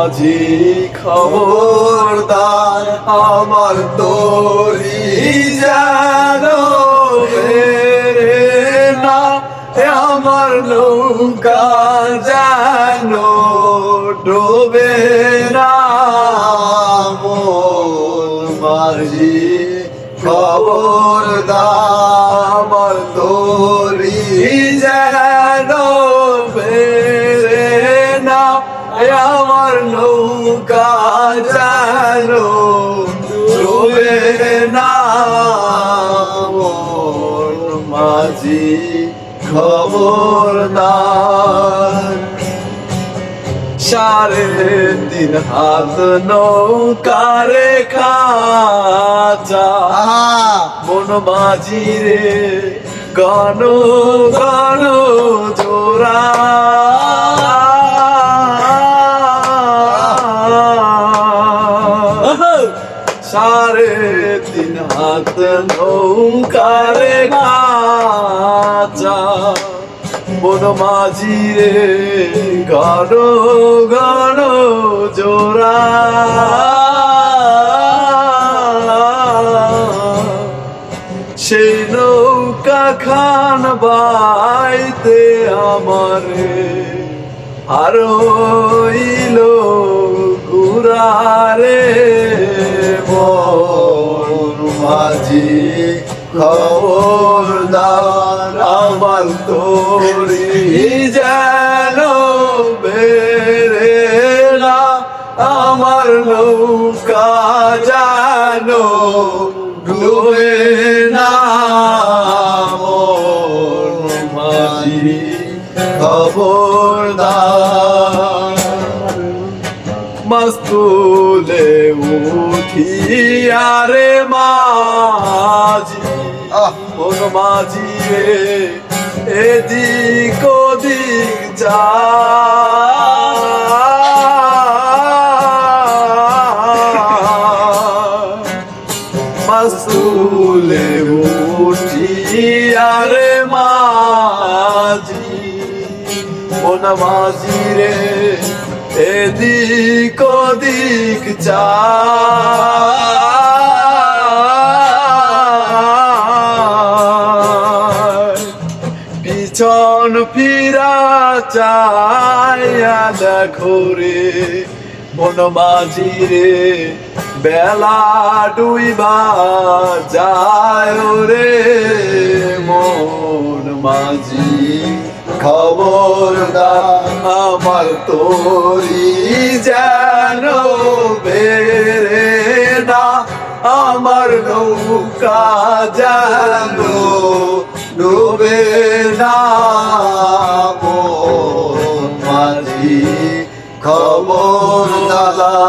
মাঝি খবরদার আমার তোরি যেন না আমার নৌকা যেন ডোবে না। মাঝি খবরদার আমার তোরি নৌকা যেন ডোবে না মোর মাঝি খবরদার। সাড়ে তিন হাত নৌকারে খাচা। মন মাঝি রে গণ গণ সাড়ে তিন হাত নৌকারে খাচা মন মাঝি রে গণ গণ জোড়া। সেই নৌকা খান বাইতে আমারে হারইল ঘুরারে। মোর মাঝি খবরদার আমার তোরি যেন বেরে না আমার নৌকা জানো ডুবে না। মাঝি খবরদার মস্তুলে উঠিয়ারে মাঝি। আহ। মন মাঝি রে এদিক ওদিক যা। মস্তুলে উঠিয়ারে মাঝি। মন মাঝি রে এদিক ওদিক পিছন ফিরা চাইয়া দেখো রে মাঝি রে, বেলা ডুইবা যায় রে মন মাঝি খবরদার আমার তোরি যেন বেরে না আমার নৌকা যেন ডুবে না। মাঝি খবরদার